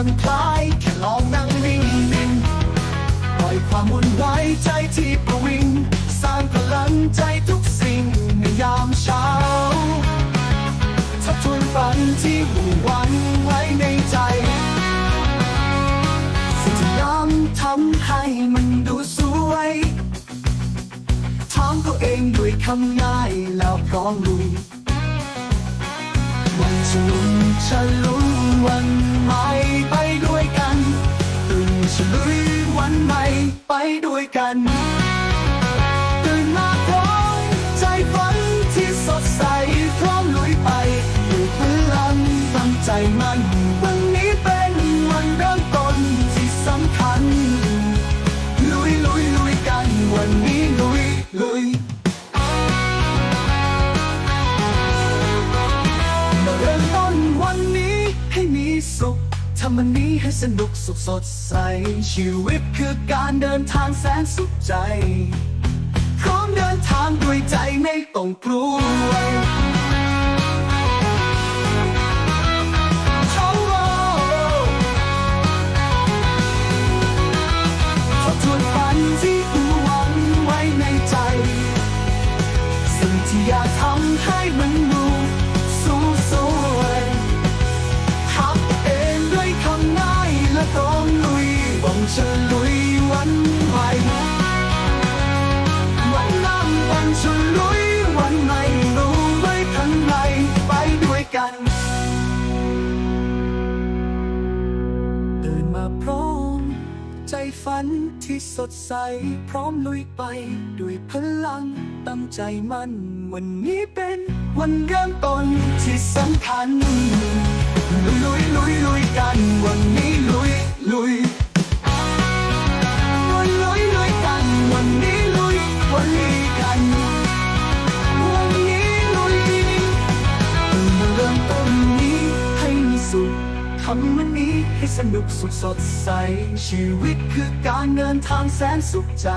อนคลายแค่ลองนั่งนิ่งๆปล่อยความวุ่นวายใจที่ประวิง สร้างพลังใจทุกสิ่งในยามเช้าทบทวนฝันที่หมู่หวันไว้ในใจ สิ่งที่ย้ำทำให้มันดูสวยถามตัวเองด้วยคำง่ายแล้วพร้อมลุยวันฉลุนฉลุนวัน ไปด้วยกัน วันนี้ให้สนุกสุขสดใส ชีวิตคือการเดินทางแสนสุขใจ พร้อมเดินทางด้วยใจไม่ต้องกลัวที่อยากทำให้มันดู บังเฉลุยวันใหม่วันน้ำวันเฉลุยวันใหม่รู้ไว้ข้างในไปด้วยกันตื่นมาพร้อม ใจฝันที่สดใส พร้อมลุยไป ด้วยพลังตั้งใจมั่น วันนี้เป็นวันเริ่มต้นที่สำคัญลุยลุยลุยลุยกันวันนี้ลุยำวันนี้ให้สนุกสุขสดใส ชีวิตคือการเดินทางแสนสุขใจ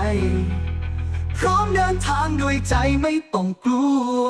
พร้อมเดินทางด้วยใจไม่ต้องกลัว